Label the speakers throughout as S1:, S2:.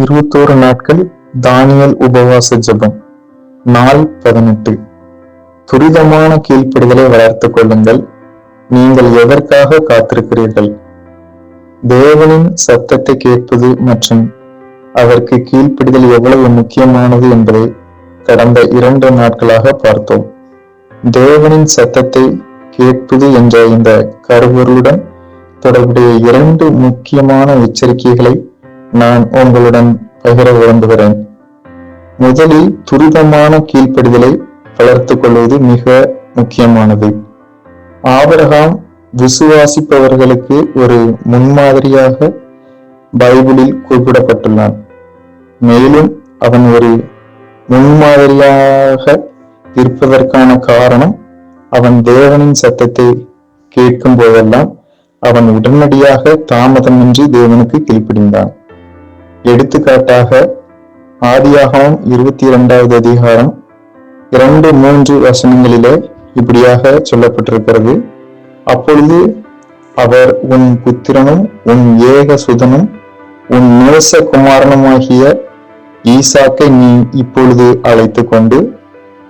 S1: இருபத்தோரு நாட்கள் தானியல் உபவாச ஜபம். நாள் பதினெட்டு. துரிதமான கீழ்ப்படுதலை வளர்த்துக் கொள்ளுங்கள். நீங்கள் எதற்காக காத்திருக்கிறீர்கள்? தேவனின் சத்தத்தை கேட்பது மற்றும் அதற்கு கீழ்ப்பிடுதல் எவ்வளவு முக்கியமானது என்பதை கடந்த இரண்டு நாட்களாக பார்த்தோம். தேவனின் சத்தத்தை கேட்பது என்ற இந்த கருவொருளுடன் தொடர்புடைய இரண்டு முக்கியமான எச்சரிக்கைகளை நான் உங்களுடன் பகிர விரும்புகிறேன். முதலில் துரிதமான கீழ்ப்படிதலை வளர்த்துக் கொள்வது மிக முக்கியமானது. ஆபரகாம் விசுவாசிப்பவர்களுக்கு ஒரு முன்மாதிரியாக பைபிளில் குறிப்பிடப்பட்டுள்ளான். மேலும் அவன் ஒரு முன்மாதிரியாக இருப்பதற்கான காரணம் அவன் தேவனின் சத்தத்தை கேட்கும் போதெல்லாம் அவன் உடனடியாக தாமதமின்றி தேவனுக்கு கீழ்ப்படிந்தான். எடுத்துக்காட்டாக ஆதியாகவும் இருபத்தி இரண்டாவது அதிகாரம் இரண்டு மூன்று வசனங்களிலே இப்படியாக சொல்லப்பட்டிருக்கிறது. அப்பொழுது அவர் உன் புத்திரனும் உன் ஏக சுதனும் உன் நேச குமாரனுமாகிய ஈசாக்கை நீ இப்பொழுது அழைத்து கொண்டு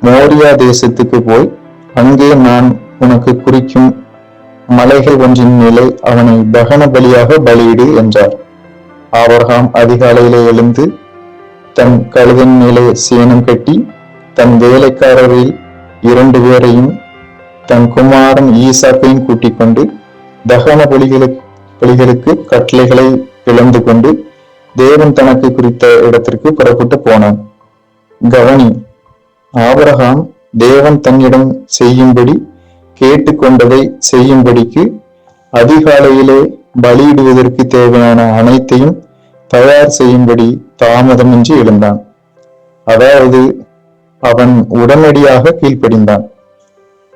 S1: மோரியா தேசத்துக்கு போய் அங்கே நான் உனக்கு குறிக்கும் மலைகள் ஒன்றின் மேலே அவனை தகன பலியாக பலியிடு என்றார். ஆபரகாம் அதிகாலையிலே எழுந்து தன் கழுதின் மேலே சேனம் கட்டி தன் வேலைக்காரரில் இரண்டு பேரையும் தன் குமாரன் ஈசாக்கையும் கூட்டிக் கொண்டு தகன பலிகளுக்கு பலிகளுக்கு கட்டளைகளை இழந்து கொண்டு தேவன் தனக்கு குறித்த இடத்திற்கு புறப்பட்டு போனான். கவனி ஆபரகாம் தேவன் தன்னிடம் செய்யும்படி கேட்டுக்கொண்டதை செய்யும்படிக்கு அதிகாலையிலே பலியிடுவதற்கு தேவையான அனைத்தையும் தயார் செய்யும்படி தாமதமின்றி எழுந்தான். அதாவது அவன் உடனடியாக கீழ்ப்படிந்தான்.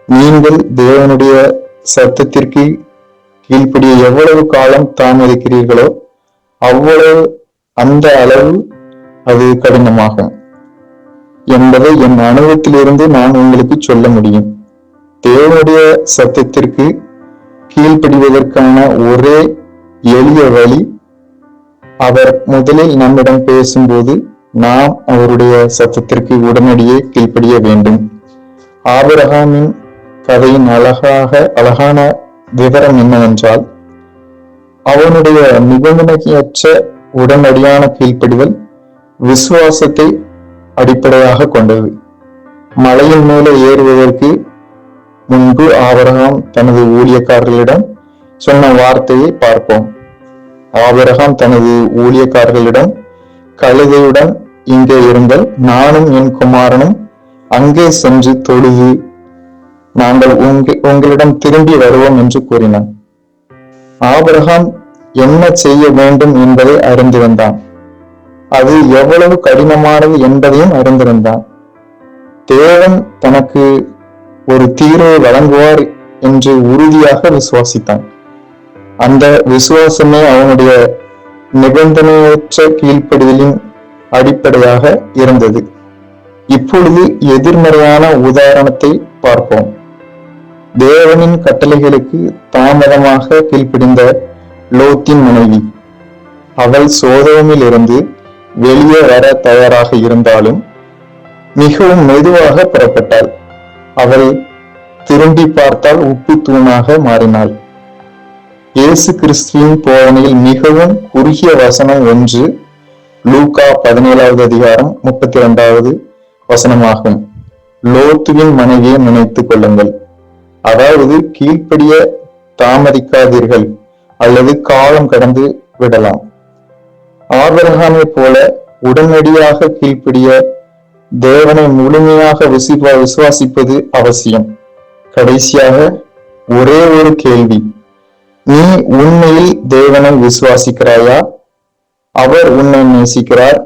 S1: நீங்கள் தேவனுடைய சத்தத்திற்கு கீழ்ப்படிய எவ்வளவு காலம் தாமதிக்கிறீர்களோ அவ்வளவு அந்த அளவு அது கடினமாகும் என்பதை என் அனுபவத்திலிருந்து நான் உங்களுக்கு சொல்ல முடியும். தேவனுடைய சத்தத்திற்கு கீழ்ப்படிவதற்கான ஒரே எளிய வழி அவர் முதலில் நம்மிடம் பேசும்போது நாம் அவருடைய சத்தத்திற்கு உடனடியே கீழ்ப்படிய வேண்டும். ஆபிரகாமின் கதையின் அழகாக அழகான விவரம் என்னவென்றால் அவனுடைய நிபந்தனையற்ற உடனடியான கீழ்ப்படிதல் விசுவாசத்தை அடிப்படையாக கொண்டது. மலையின் மேலே ஏறுவதற்கு முன்பு ஆபரகாம் தனது ஊழியக்காரர்களிடம் சொன்ன வார்த்தையை பார்ப்போம். ஆபிரகாம் தனது ஊழியக்காரர்களிடம் கழுதையுடன் இங்கே இருங்கள் நானும் என் குமாரனும் அங்கே சென்று தொழுது நாங்கள் உங்களிடம் திரும்பி வருவோம் என்று கூறினான். ஆபிரகாம் என்ன செய்ய வேண்டும் என்பதை அறிந்திருந்தான் அது எவ்வளவு கடினமானது என்பதையும் அறிந்திருந்தான் தேவன் தனக்கு ஒரு தீர்வை வழங்குவார் என்று உறுதியாக விசுவாசித்தான். அந்த விசுவாசமே அவனுடைய நிபந்தனையற்ற கீழ்ப்படிதலின் அடிப்படையாக இருந்தது. இப்பொழுது எதிர்மறையான உதாரணத்தை பார்ப்போம். தேவனின் கட்டளைகளுக்கு தாமதமாக கீழ்ப்பிடிந்த லோத்தின் மனைவி. அவள் சோதோமில் இருந்து வெளியே வர தயாராக இருந்தாலும் மிகவும் மெதுவாக புறப்பட்டாள். அவள் திரும்பி பார்த்தால் உப்பு தூணாக மாறினாள். இயேசு கிறிஸ்துவின் போதனையில் மிகவும் குறுகிய வசனம் ஒன்று லூகா பதினேழாவது அதிகாரம் முப்பத்தி இரண்டாவது வசனமாகும். லோத்துவின் மனைவியை நினைத்துக் கொள்ளுங்கள். அதாவது கீழ்ப்படிய தாமதிக்காதீர்கள் அல்லது காலம் கடந்து விடலாம். ஆபரகாமை போல உடனடியாக கீழ்ப்படிய தேவனை முழுமையாக விசுவா விசுவாசிப்பது அவசியம். கடைசியாக ஒரே ஒரு கேள்வி நீ உண்மையில் தேவனை விசுவாசிக்கிறாயா? அவர் உன்னை நேசிக்கிறார்.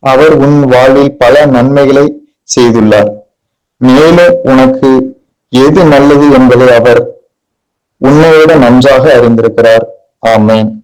S1: அவர் உன் வாழ்வில் பல நன்மைகளை செய்துள்ளார். மேலும் உனக்கு எது நல்லது என்பதை அவர் உன்னையோட நன்றாக அறிந்திருக்கிறார். ஆமேன்.